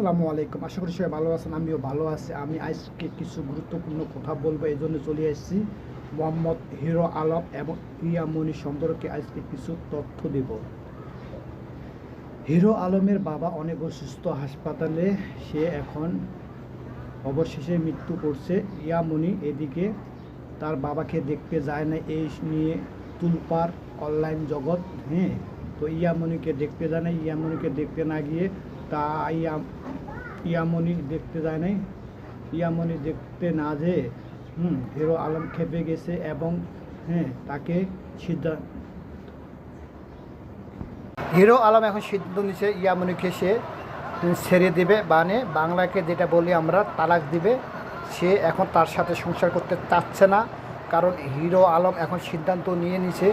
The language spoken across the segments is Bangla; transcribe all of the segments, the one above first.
আসসালামু আলাইকুম। আশা করি সবাই ভালো আছেন, আমিও ভালো আছি। আমি আজকে কিছু গুরুত্বপূর্ণ কথা বলব, এই জন্য চলে এসেছি মোহাম্মদ হিরো আলম এবং ইয়ামনি সম্পর্কে আজকে কিছু তথ্য দেব। হিরো আলমের বাবা অনেক অসুস্থ হাসপাতালে, সে এখন অবশেষে মৃত্যু করছে ইয়ামনি এদিকে তার বাবাকে দেখতে যায় না, এই নিয়ে তুলপার অনলাইন জগৎ হ্যাঁ? তো ইয়ামনিকে দেখতে যায় না, ইয়ামনিকে দেখতে না গিয়ে তা ইয়াম ইয়ামনি দেখতে যায় নাই। ইয়ামনি দেখতে না যেয়ে হুম হিরো আলম খেপে গেছে এবং হ্যাঁ তাকে সিদ্ধান্ত হিরো আলম এখন সিদ্ধান্ত নিচ্ছে ইয়ামনিকে সে ছেড়ে দেবে মানে বাংলাকে যেটা বলি আমরা, তালাক দিবে। সে এখন তার সাথে সংসার করতে চাচ্ছে না, কারণ হিরো আলম এখন সিদ্ধান্ত নিয়ে নিছে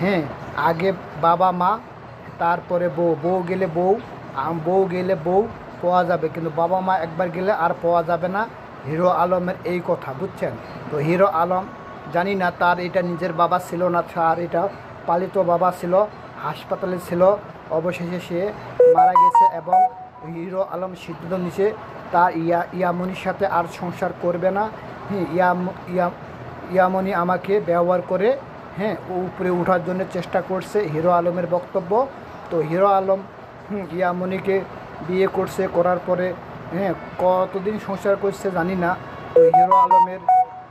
হ্যাঁ আগে বাবা মা, তারপরে বউ। বউ গেলে বউ আম বউ গেলে বউ পাওয়া যাবে, কিন্তু বাবা মা একবার গেলে আর পাওয়া যাবে না। হিরো আলমের এই কথা, বুঝছেন? তো হিরো আলম, জানি না তার এটা নিজের বাবা ছিল না, তার এটা পালিত বাবা ছিল, হাসপাতালে ছিল। অবশেষে সে মারা গেছে এবং হিরো আলম সিদ্ধান্ত নিছে তার ইয়া, ইয়ামনির সাথে আর সংসার করবে না। হ্যাঁ ইয়াম ইয়াম, ইয়ামনি আমাকে ব্যবহার করে হ্যাঁ উপরে ওঠার জন্য চেষ্টা করছে, হিরো আলমের বক্তব্য। তো হিরো আলম ইয়ামনিকে বিয়ে করছে, করার পরে হ্যাঁ কতদিন সংসার করছে জানি না তো হিরো আলমের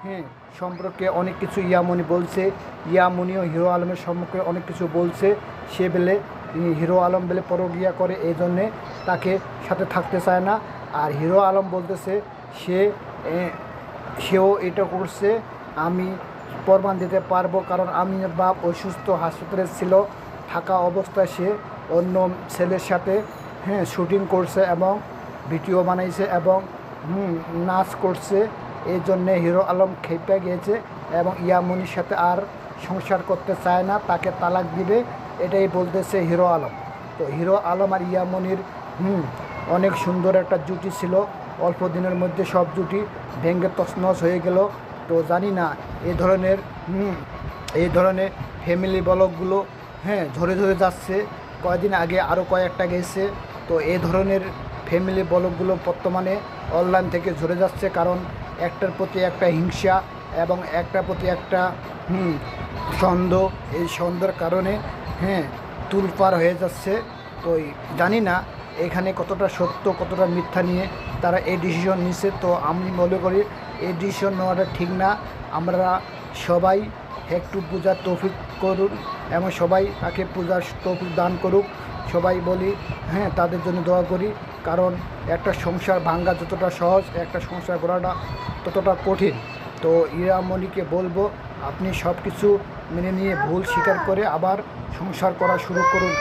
হ্যাঁ সম্পর্কে অনেক কিছু ইয়ামনি বলছে ইয়ামনিও হিরো আলমের সম্পর্কে অনেক কিছু বলছে, সে বেলে হিরো আলম বেলে পরগিয়া করে, এই জন্যে তাকে সাথে থাকতে চায় না, আর হিরো আলম বলতেছে, সে সেও এটা করছে, আমি প্রমাণ দিতে পারব, কারণ আমি বাপ অসুস্থ, হাসপাতালে ছিল, থাকা অবস্থায় সে অন্য ছেলের সাথে হ্যাঁ শুটিং করছে এবং ভিডিও বানাইছে এবং নাচ করছে। এই জন্যে হিরো আলম খেপে গিয়েছে এবং ইয়ামনির সাথে আর সংসার করতে চায় না তাকে তালাক দিবে এটাই বলতেছে হিরো আলম। তো হিরো আলম আর ইয়ামনির হুম অনেক সুন্দর একটা জুটি ছিল। অল্প দিনের মধ্যে সব জুটি ভেঙ্গে তছনছ হয়ে গেল। তো জানি না এই ধরনের হুম, এই ধরনের ফ্যামিলি ব্লগগুলো হ্যাঁ ঝরে ঝরে যাচ্ছে। কয়েকদিন আগে আরও কয়েকটা গেছে। তো এই ধরনের ফ্যামিলি ব্লগগুলো বর্তমানে অনলাইন থেকে ঝরে যাচ্ছে কারণ একটার প্রতি একটা হিংসা এবং একটার প্রতি একটা, হুম, সন্দেহ। এই সন্দেহের কারণে হ্যাঁ তুলপার হয়ে যাচ্ছে। তো জানি না এখানে কতটা সত্য, কতটা মিথ্যা নিয়ে তারা এই ডিসিশন নিছে তো আমি মনে করি এই ডিসিশন নেওয়াটা ঠিক না। আমরা সবাই একটু পূজার তৌফিক করুন এবং সবাই তাকে পূজার তৌফিক দান করুক। সবাই বলি হ্যাঁ তাদের জন্য দোয়া করি। কারণ একটা সংসার ভাঙ্গা যতটা সহজ, একটা সংসার গড়াটা ততটা কঠিন। তো ইরামণিকে বলব, আপনি সব কিছু মেনে নিয়ে ভুল স্বীকার করে আবার সংসার করা শুরু করুন।